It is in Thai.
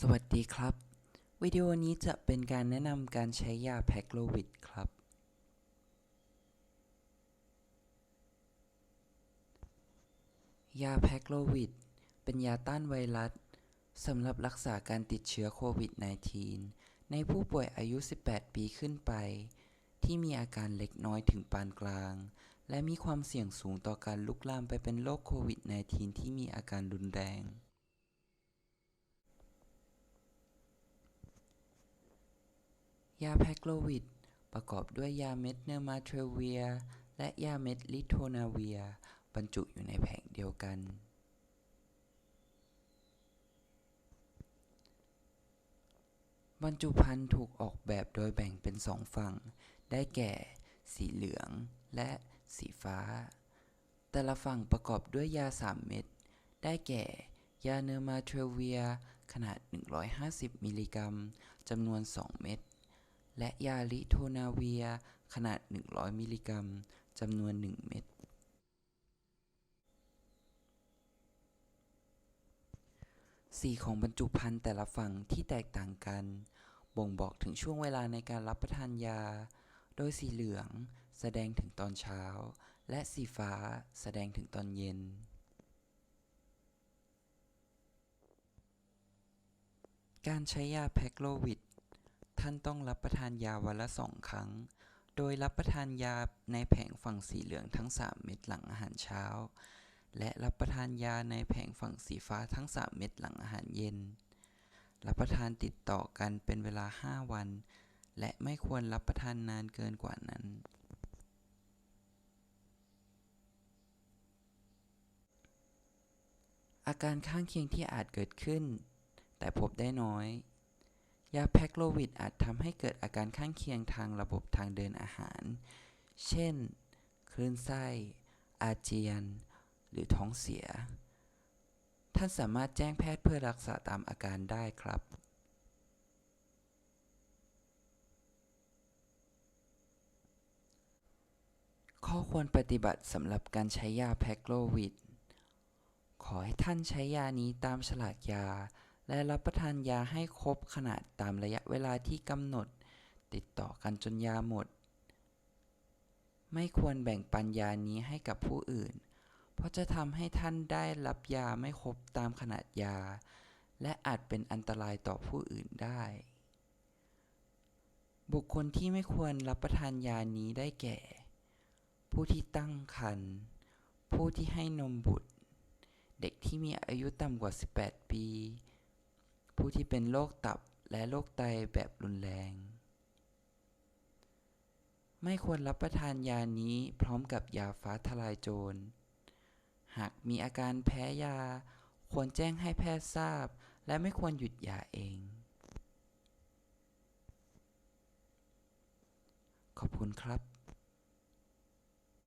สวัสดีครับ วิดีโอนี้จะเป็นการแนะนำการใช้ยาแพคโลวิดครับ ยาแพคโลวิดเป็นยาต้านไวรัสสำหรับรักษาการติดเชื้อโควิด -19 ในผู้ป่วยอายุ 18 ปีขึ้นไป ที่มีอาการเล็กน้อยถึงปานกลาง และมีความเสี่ยงสูงต่อการลุกลามไปเป็นโรคโควิด -19 ที่มีอาการรุนแรง ยาแพคโลวิด ประกอบด้วยยาเม็ดเนอร์มาเทรเวีย และยาเม็ดลิโทนาเวีย บรรจุอยู่ในแผงเดียวกัน บรรจุภัณฑ์ถูกออกแบบโดยแบ่งเป็นสองฝั่ง ได้แก่ สีเหลืองและสีฟ้า แต่ละฝั่งประกอบด้วยยา 3 เม็ด ได้แก่ ยาเนอร์มาเทรเวีย ขนาด 150 มิลลิกรัมจำนวน 2 เม็ด และยาลิโทนาเวีย ขนาด 100 มิลลิกรัมจำนวน 1 เม็ด สีของบรรจุภัณฑ์แต่ละฝั่งที่แตกต่างกัน บ่งบอกถึงช่วงเวลาในการรับประทานยา โดยสีเหลืองแสดงถึงตอนเช้า และสีฟ้าแสดงถึงตอนเย็นการใช้ยาแพคโลวิด ท่านต้องรับประทานยาวันละสองครั้ง โดยรับประทานยาในแผงฝั่งสีเหลืองทั้ง 3 เม็ดหลังอาหารเช้า และรับประทานยาในแผงฝั่งสีฟ้าทั้ง 3 เม็ดหลังอาหารเย็น รับประทานติดต่อกันเป็นเวลา 5 วัน และไม่ควรรับประทานนานเกินกว่านั้นอาการข้างเคียงที่อาจเกิดขึ้น แต่พบได้น้อย ยาแพคโลวิดอาจทำให้เกิดอาการข้างเคียงทางระบบทางเดินอาหาร เช่น คลื่นไส้ อาเจียน หรือท้องเสีย ท่านสามารถแจ้งแพทย์เพื่อรักษาตามอาการได้ครับข้อควรปฏิบัติสำหรับการใช้ยาแพคโลวิด ขอให้ท่านใช้ยานี้ตามฉลากยา และรับประทานยาให้ครบขนาดตามระยะเวลาที่กำหนด ติดต่อกันจนยาหมด ไม่ควรแบ่งปันยานี้ให้กับผู้อื่น เพราะจะทำให้ท่านได้รับยาไม่ครบตามขนาดยา และอาจเป็นอันตรายต่อผู้อื่นได้ บุคคลที่ไม่ควรรับประทานยานี้ได้แก่ ผู้ที่ตั้งครรภ์ผู้ที่ให้นมบุตร เด็กที่มีอายุต่ำกว่า 18 ปี ผู้ที่เป็นโรคตับและโรคไตแบบรุนแรง ไม่ควรรับประทานยานี้พร้อมกับยาฟ้าทลายโจร หากมีอาการแพ้ยา ควรแจ้งให้แพทย์ทราบ และไม่ควรหยุดยาเอง ขอบคุณครับ